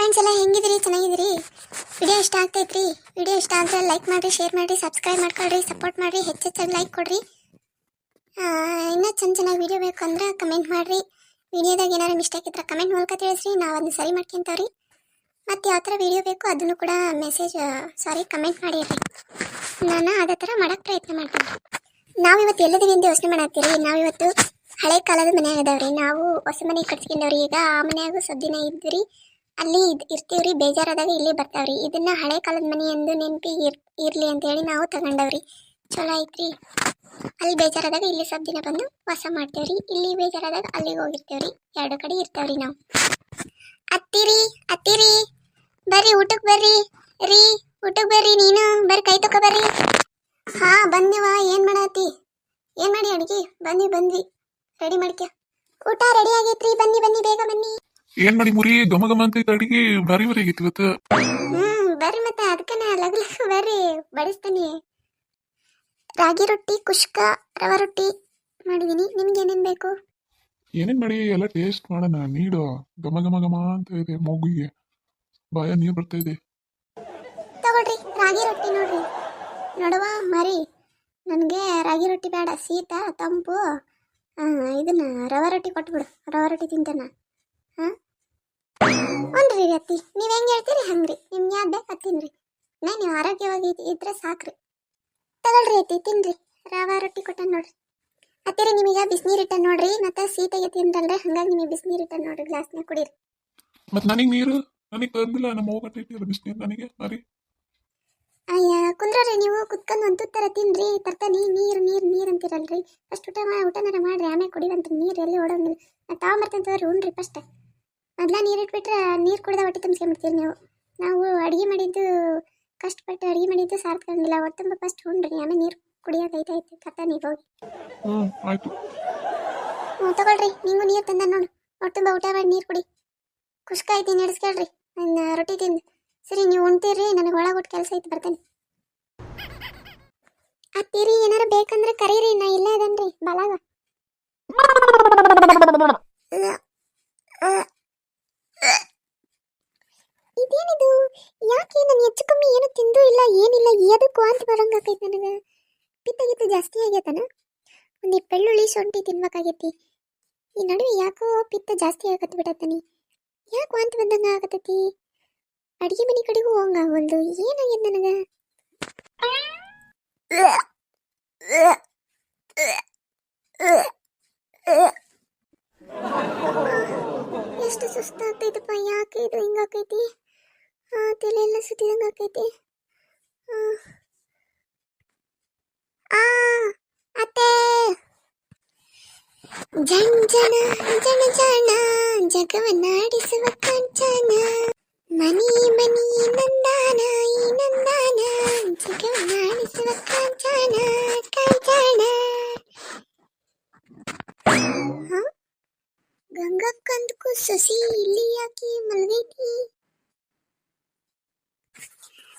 Friends ಎಲ್ಲ ಹೆಂಗಿದ್ರಿ? ಚೆನ್ನಾಗಿದ್ರಿ video ಇಷ್ಟ ಆಗ್ತೈತ್ರಿ? ವಿಡಿಯೋ ಇಷ್ಟ ಆದರೆ ಲೈಕ್ ಮಾಡಿರಿ ಶೇರ್ ಮಾಡಿರಿ ಸಬ್ಸ್ಕ್ರೈಬ್ ಮಾಡ್ಕೊಳ್ರಿ ಸಪೋರ್ಟ್ ಮಾಡಿರಿ ಹೆಚ್ಚೆಚ್ಚಾಗಿ ಲೈಕ್ ಕೊಡ್ರಿ. ಇನ್ನೂ ಚೆನ್ನ ಚೆನ್ನಾಗಿ ವಿಡಿಯೋ ಬೇಕು ಅಂದ್ರೆ ಕಮೆಂಟ್ ಮಾಡಿರಿ. ವಿಡಿಯೋದಾಗ ಏನಾರು ಮಿಸ್ಟೇಕ್ ಇದ್ರೆ ಕಮೆಂಟ್ ಮೂಲಕ ತಿಳಿಸ್ರಿ. ನಾವು ಅದನ್ನ ಸರಿ ಮಾಡ್ಕೊಂತವ್ರಿ ಮತ್ತು ಯಾವ ಥರ ವಿಡಿಯೋ ಬೇಕು ಅದನ್ನು ಕೂಡ ಮೆಸೇಜ್ ಸಾರಿ ಕಮೆಂಟ್ ಮಾಡಿರಿ ನಾನು ಅದೇ ಥರ ಮಾಡೋಕ್ಕೆ ಪ್ರಯತ್ನ ಮಾಡ್ತೀನಿ. ನಾವಿವತ್ತು ಎಲ್ಲದಿವಿ ಅಂತ ಯೋಚನೆ ಮಾಡತ್ತೀರಿ? ನಾವಿವತ್ತು ಹಳೆ ಕಾಲದ ಮನೆ ಅದಾವ್ರಿ. ನಾವು ಹೊಸ ಮನೆ ಕಟ್ಸ್ಕೊಂಡವ್ರಿ. ಈಗ ಆ ಮನೆಯಾಗೂ ಸದ್ದಿನ ಇದ್ವಿ ಅಲ್ಲಿ ಇರ್ತೀವ್ರಿ, ಬೇಜಾರಾದಾಗ ಇಲ್ಲಿ ಬರ್ತಾವ್ರಿ. ಇದನ್ನ ಹಳೆ ಕಾಲದ ಮನೆ ಎಂದು ನೆನಪಿ ಇರ್ಲಿ ಅಂತ ಹೇಳಿ ನಾವು ತಗೊಂಡವ್ರಿ. ಚಲೋ ಐತ್ರಿ. ಅಲ್ಲಿ ಬೇಜಾರಾದಾಗ ಇಲ್ಲಿ ಸ್ವಲ್ಪ ದಿನ ಬಂದು ವಾಸ ಮಾಡ್ತೇವ್ರಿ. ಇಲ್ಲಿ ಬೇಜಾರಾದಾಗ ಅಲ್ಲಿಗೆ ಹೋಗಿರ್ತೇವ್ರಿ. ಎರಡು ಕಡೆ ಇರ್ತಾವ್ರಿ ನಾವು. ಅತ್ತಿರಿ ಅತ್ತಿರಿ. ಬರ್ರಿ ಊಟಕ್ಕೆ ಬರ್ರಿ. ರೀ ಊಟಕ್ಕೆ ಬರ್ರಿ ನೀನು. ಬರ್ರಿ, ಕೈ ತಕೊ ಬರ್ರಿ. ಹಾ, ಬಂದಿವ. ಏನ್ ಮಾಡತ್ತಿ? ಏನ್ ಮಾಡಿ ಅಡ್ಗಿ? ಬಂದ್ವಿ ಬಂದ್ವಿ. ರೆಡಿ ಮಾಡ್ಕ ಊಟ ರೆಡಿ ಆಗೈತ್ರಿ. ಬನ್ನಿ ಬನ್ನಿ, ಬೇಗ ಬನ್ನಿ. ಏನ್ ಮಾಡಿ ಮುರಿ ಗಮ ಗಮ ಅಂತ ಇದ್ದ ಅಡಿಗೆ ಭಾರಿ ಭಾರಿ ಆಗೈತಿ ಇವತ್ತು. ಹ್ಮ್ ಬರ್ರಿ ಮತ್ತೆ ಅದಕ್ಕನ ಲಗ್ಲ ಲಗ್ ಬರ್ರಿ ಬಡಿಸ್ತೀನಿ. ರಾಗಿ ರೊಟ್ಟಿ ಕುಷ್ಕ ರವೆ ರೊಟ್ಟಿ ಮಾಡಿದೀನಿ. ನಿಮ್ಗೆ ಏನೇನ್ ಬೇಕು? ಏನೇನ್ ಮಾಡಿ ಎಲ್ಲ ಟೇಸ್ಟ್ ಮಾಡೋಣ ನೀಡು. ಗಮ ಗಮ ಗಮ ಅಂತ ಇದೆ ಮಗುಗೆ ಬಾಯ ನೀರು ಬರ್ತಾ ಇದೆ. ತಗೊಳ್ರಿ ರಾಗಿ ರೊಟ್ಟಿ ನೋಡ್ರಿ. ನೋಡುವ ಮರಿ. ನನಗೆ ರಾಗಿ ರೊಟ್ಟಿ ಬೇಡ ಸೀತಾ ತಂಪು. ಆ, ಇದನ್ನ ರವೆ ರೊಟ್ಟಿ ಕೊಟ್ಬಿಡು. ರವೆ ರೊಟ್ಟಿ ತಿಂತೇನ. ಹಾಂ ಒಂದ್ರಿ ಅತ್ತಿ ನೀವು ಹೆಂಗೆ ಹೇಳ್ತೀರಿ? ಹಂಗ್ರಿ. ನಿಮ್ಗೆ ಯಾವ್ದು ಬೇಕು ಅದು ತಿನ್ರಿ. ನಾ ನೀವು ಆರೋಗ್ಯವಾಗಿ ಇದ್- ಇದ್ರೆ ಸಾಕ್ರಿ. ತಗೊಳ್ರಿ ಅತ್ತಿ ತಿನ್ರಿ. ರವಾ ರೊಟ್ಟಿ ಕೊಟ್ಟ ನೋಡ್ರಿ. ಅತ್ತೀರಿ ನಿಮಗೆ ಬಿಸಿನೀರು ಇಟ್ಟ ನೋಡ್ರಿ. ಮತ್ತೆ ಸೀತೆಗೆ ತಿಂದ್ರಲ್ರಿ ಹಂಗಾಗಿ ನಿಮಗೆ ಬಿಸಿನೀರು ಇಟ್ಟ ನೋಡ್ರಿ ಗ್ಲಾಸ್ನಾಗ ಕುಡೀರಿ. ಮತ್ತೆ ನನಗೆ ನೀರು? ನನಗೆ ತಂದಿಲ್ಲ ನಮ್ಮ ಹೋಗ ಇಟ್ಟಿಲ್ಲ ಬಿಸಿನೀರು ನನಗೆ. ಮರಿ. ಅಯ್ಯ ಕುಂದ್ರಿ ನೀವು ಕುತ್ಕೊಂಡು ಒಂದು ಥರ ತಿನ್ರಿ. ತರ್ತಾನೆ ನೀರು ನೀರು ನೀರು ಅಂತೀರಲ್ರಿ. ಫಸ್ಟ್ ಊಟ ಊಟನಾರ ಮಾಡ್ರಿ. ಆಮೇಲೆ ಕುಡಿವಂತ ನೀರು ಎಲ್ಲಿ ಓಡೋಂಗಿಲ್ಲ. ನಾ ತಾವು ಬರ್ತೇನೆ ತಗೋರಿ ಉಣ್ರಿ ಫಸ್ಟ್ ಮೊದ್ಲ ನೀರು ಇಟ್ಬಿಟ್ರೆ ನೀರು ಕುಡ್ದ ಹೊಟ್ಟೆ ತುಂಬಿಸ್ಕೊಂಡ್ಬಿಡ್ತೀರಿ ನೀವು. ನಾವು ಅಡುಗೆ ಮಾಡಿದ್ದು ಕಷ್ಟಪಟ್ಟು ಅಡುಗೆ ಮಾಡಿದ್ದು ಸಾರ್ಥಕಂಗಿಲ್ಲ ಹೊಟ್ಟೆ ತುಂಬ ಫಸ್ಟ್ ಉಣ್ರಿ ಆಮೇಲೆ ನೀರು ಕುಡಿಯೋದೈತೆ ಐತೆ ನೀವು ಹೋಗಿ. ಹ್ಮ್ ಆಯ್ತು. ಹ್ಞೂ ತಗೊಳ್ರಿ. ನಿಂಗೂ ನೀರು ತಂದ ನೋಡು. ಹೊಟ್ಟೆ ತುಂಬ ಊಟ ಮಾಡಿ ನೀರು ಕುಡಿ. ಕುಷ್ಕ ಐತಿ ನಡೆಸ್ಕೊಳ್ರಿ. ನನ್ನ ರೊಟ್ಟಿ ತಿಂದು. ಸರಿ ನೀವು ಉಣ್ತೀರಿ. ನನಗೆ ಒಳಗೊಟ್ಟು ಕೆಲಸ ಐತೆ ಬರ್ತೇನೆ. ಅತ್ತೀರಿ ಏನಾರ ಬೇಕಂದ್ರೆ ಕರೀರಿ. ನಾ ಇಲ್ಲೇ ಅದನ್ರಿ. ಬಲಾಗ. ಇದೇನಿದು? ಯಾಕೆ ನಾನು ಹೆಚ್ಚು ಕಮ್ಮಿ ಏನು ತಿಂದು ಇಲ್ಲ, ಏನಿಲ್ಲ, ಎದಕ್ಕೂ ಅಂತ ಬರಂಗಾಕೈತಿ ನನಗೆ. ಪಿತ್ತ ಗಿತ್ತ ಜಾಸ್ತಿ ಆಗ್ಯತನ? ಒಂದು ಬೆಳ್ಳುಳ್ಳಿ ಶುಂಠಿ ತಿನ್ಬೇಕಾಗೈತಿ. ಈ ನಡುವೆ ಯಾಕೋ ಪಿತ್ತ ಜಾಸ್ತಿ ಆಗತ್ ಬಿಡತ್ತನಿ. ಯಾಕೆ ವಾಂತಿ ಬಂದಂಗ ಆಗತೈತಿ? ಅಡಿಗೆ ಮನೆ ಕಡೆಗೂ ಒಂದು. ಏನಾಗ್ಯದ ನನಗೆ? ಎಷ್ಟು ಸುಸ್ತಾಗ್ತೈತಪ್ಪ, ಯಾಕೆ ಇದು ಹಿಂಗಾಕೈತಿ ತಲೆ ಎಲ್ಲ ಸುತ್ತಿದಂಗ ಆಕೈತಿ ಅತ್ತೆ! ಜಂಜನ, ಜನ ಜನ, ಜಗವನ್ನಾಡಿಸುವ ಕಾಂಚನ. ಮನಿ ಮನಿ, ನಂದಾನ, ಈ ನಂದಾನ. ಜಗವನ್ನಾಡಿಸುವ ಕಾಂಚನ ಕಾಂಚನ? ಗಂಗಕ್ಕಂದಕ್ಕೂ ಸಸಿ ಇಲ್ಲಿ ಯಾಕೆ ಮಲ್ಗೈತಿ.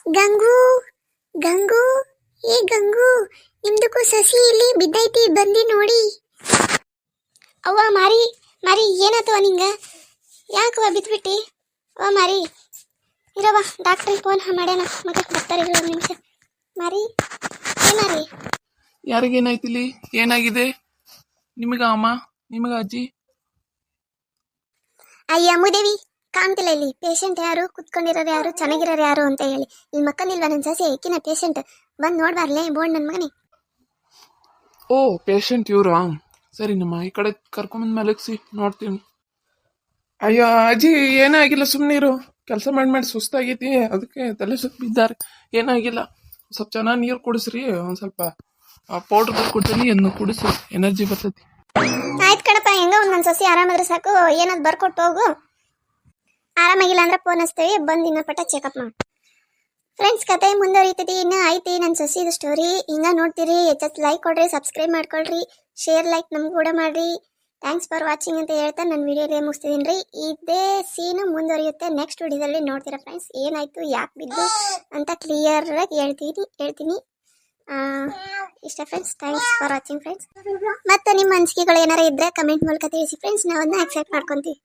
ಗಂಗು ಗಂಗು ಏ ಗಂಗು ನಿಮ್ದಕ್ಕೂ ಸಸಿ ಇಲ್ಲಿ ಬಿದ್ದೈತಿ ಬಂದಿ ನೋಡಿ. ಅವ್ವ ಮಾರಿ ಮಾರಿ ಏನಾತವ ನಿಂಗ? ಯಾಕವ ಬಿದ್ಬಿಟ್ಟಿ? ಅವ್ವ ಮಾರಿ ಇರವ ಡಾಕ್ಟ್ರಿಗೆ ಫೋನ್ ಮಾಡ್ಯಾನ ಮತ್ತೆ ಬರ್ತಾರೆ ಇರೋ ಒಂದು ನಿಮಿಷ. ಮಾರಿ ಏನಾರಿ ಯಾರಿಗೇನಾಯ್ತಿಲ್ಲಿ? ಏನಾಗಿದೆ? ನಿಮಗ ಅಮ್ಮ? ನಿಮಗ ಅಜ್ಜಿ? ಅಯ್ಯ ಮುದೇವಿ ಕಾಣ್ತಿಲ್ಲ ಇಲ್ಲಿ. ಪೇಷಂಟ್ ಯಾರು? ಕುತ್ಕೊಂಡಿರೋರು ಯಾರು? ಚೆನ್ನಾಗಿರೋರು ಯಾರು ಅಂತ ಹೇಳಿ. ಇಲ್ಲಿ ಮಕ್ಕಳಿಲ್ವ ನನ್ನ ಸಸಿ? ಏಕಿನ ಪೇಷಂಟ್ ಬಂದು ನೋಡ್ಬಾರ್ಲೆ ಬೋರ್ಡ್ ನನ್ನ ಮಗನೇ. ಓ ಪೇಷಂಟ್ ಇವ್ರಾ? ಸರಿ ನಮ್ಮ ಈ ಕಡೆ ಕರ್ಕೊಂಬಂದ್ ಮಲಗಿಸಿ ನೋಡ್ತೀನಿ. ಅಯ್ಯೋ ಅಜ್ಜಿ ಏನೇ ಆಗಿಲ್ಲ ಸುಮ್ಮನೆ ಇರು. ಕೆಲಸ ಮಾಡಿ ಮಾಡಿ ಸುಸ್ತಾಗೈತಿ. ಅದಕ್ಕೆ ತಲೆ ಸುತ್ತ ಬಿದ್ದಾರೆ ಏನಾಗಿಲ್ಲ. ಸ್ವಲ್ಪ ಚೆನ್ನಾಗಿ ನೀರು ಕುಡಿಸ್ರಿ. ಒಂದು ಸ್ವಲ್ಪ ಪೌಡರ್ ಕೊಡ್ತೀನಿ ಎನ್ನು ಕುಡಿಸಿ ಎನರ್ಜಿ ಬರ್ತೈತಿ. ಆಯ್ತು ಕಣಪ್ಪ ಹೆಂಗ ಒಂದು ನನ್ನ ಸಸಿ ಆರಾಮಾದ್ರೆ ಸಾಕು. ಏನಾದ್ರು ಬರ್ಕೊಟ್ಟು ಹೋಗು. ಆರಾಮಾಗಿಲ್ಲ ಅಂದ್ರೆ ಫೋನ್ ಹಚ್ತೇವೆ, ಬಂದು ಇನ್ನೊಂದು ಪಟ್ಟ ಚೆಕಪ್ ಮಾಡಿ. ಫ್ರೆಂಡ್ಸ್ ಕತೆ ಮುಂದುವರಿತೈತಿ, ಇನ್ನು ಐತಿ ನನ್ನ ಸೊಸಿದು ಸ್ಟೋರಿ ಹಿಂಗ ನೋಡ್ತೀರಿ ಹೆಚ್ಚು ಲೈಕ್ ಕೊಡ್ರಿ ಸಬ್ಸ್ಕ್ರೈಬ್ ಮಾಡ್ಕೊಳ್ರಿ ಶೇರ್ ಲೈಕ್ ನಮ್ಗೆ ಕೂಡ ಮಾಡ್ರಿ. ಥ್ಯಾಂಕ್ಸ್ ಫಾರ್ ವಾಚಿಂಗ್ ಅಂತ ಹೇಳ್ತಾ ನನ್ನ ವಿಡಿಯೋಗೆ ಮುಗಿಸ್ತಿದ್ದೀನಿ ರೀ. ಇದೇ ಸೀನು ಮುಂದುವರಿಯುತ್ತೆ. ನೆಕ್ಸ್ಟ್ ವಿಡಿಯೋದಲ್ಲಿ ನೋಡ್ತೀರಾ ಫ್ರೆಂಡ್ಸ್ ಏನಾಯಿತು, ಯಾಕೆ ಬಿದ್ದು ಅಂತ ಕ್ಲಿಯರಾಗಿ ಹೇಳ್ತೀನಿ ಹೇಳ್ತೀನಿ. ಇಷ್ಟ friends thanks for watching friends ಮತ್ತು ನಿಮ್ಮ ಅನಿಸಿಕೆಗಳು ಏನಾರು ಇದ್ರೆ ಕಮೆಂಟ್ ಮೂಲಕ ತಿಳಿಸಿ ಫ್ರೆಂಡ್ಸ್ ನಾವನ್ನ ಆಕ್ಸೆಪ್ಟ್ ಮಾಡ್ಕೊಂತೀವಿ.